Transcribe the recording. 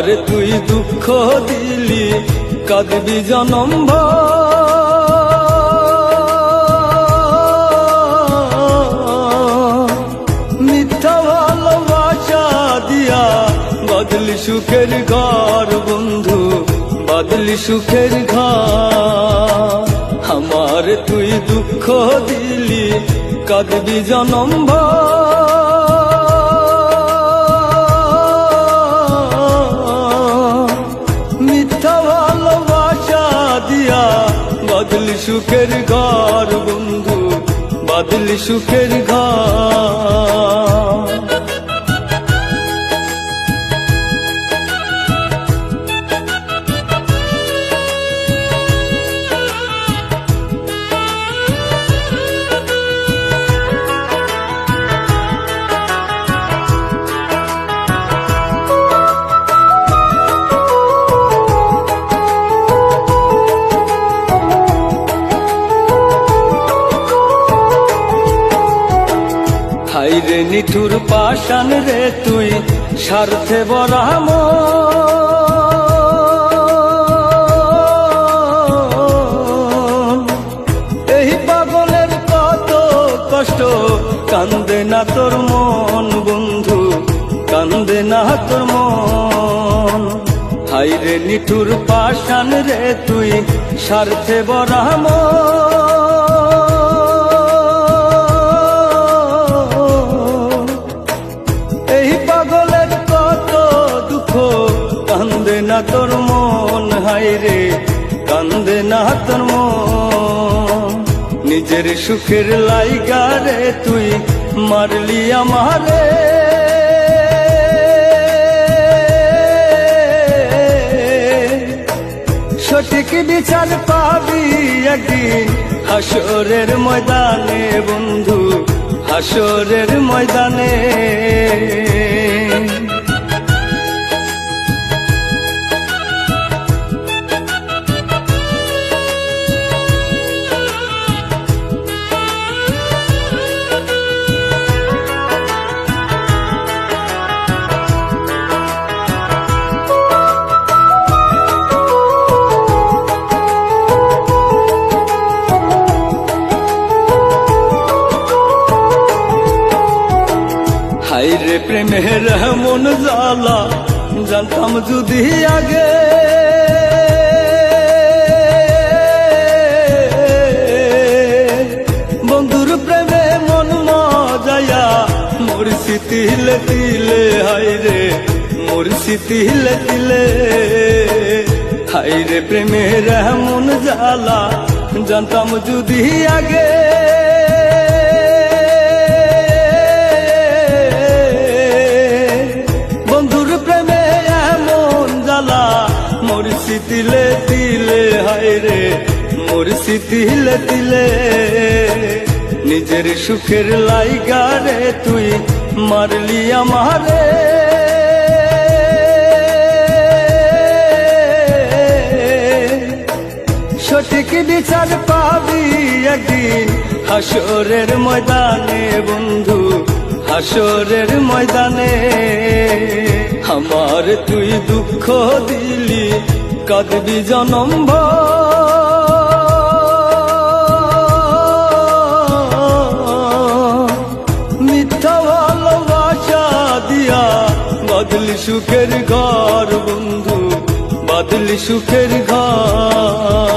আমার তুই দুঃখ দিলি, কাঁদবি জনম। মিথ্যা ভালোবাসা দিয়া বদলি সুখের ঘর, বন্ধু, বদলি সুখের ঘর আমার তুই দুঃখ দিলি, কাঁদবি জনম ভর। বদলি সুখের ঘর বন্ধু বাদল সুখের ঘর। হাই রে নিঠুর পাশান রে তুই, স্বার্থে বরাম এই পাগলের কত কষ্ট, কান্দে না তোর মন বন্ধু, কান্দে না তোর মন। হাই রে নিঠুর পাশান রে তুই, স্বার্থে বরাম রে কান্দে না তোর নিজের সুখের লাইগা রে তুই মারলি আমারে। সঠিক বিচার পাবি একদিন হাসরের ময়দানে বন্ধু, হাসরের ময়দানে। হাই রে প্রেমের মন জালা জানতাম যদি আগে। বন্ধুর প্রেমে মন মজায়া, মোর তিলে তিলে হাই রে, মোর তিলে তিলে হাই রে প্রেমের মন জালা জানতাম যদি আগে। তিলে তিলে, হায় রে মরছি তিলে তিলে। নিজের সুখের লাইগা তুই মারলি আমারে। সঠিক বিচার পাবি একদিন হাসরের ময়দানে, বন্ধু হাসরের ময়দানে। আমার তুই দুঃখ দিলি কাঁদবি জনম। মিথ্যা ভালোবাসা দিয়া বদলি সুখের ঘর বন্ধু বদলি সুখের ঘর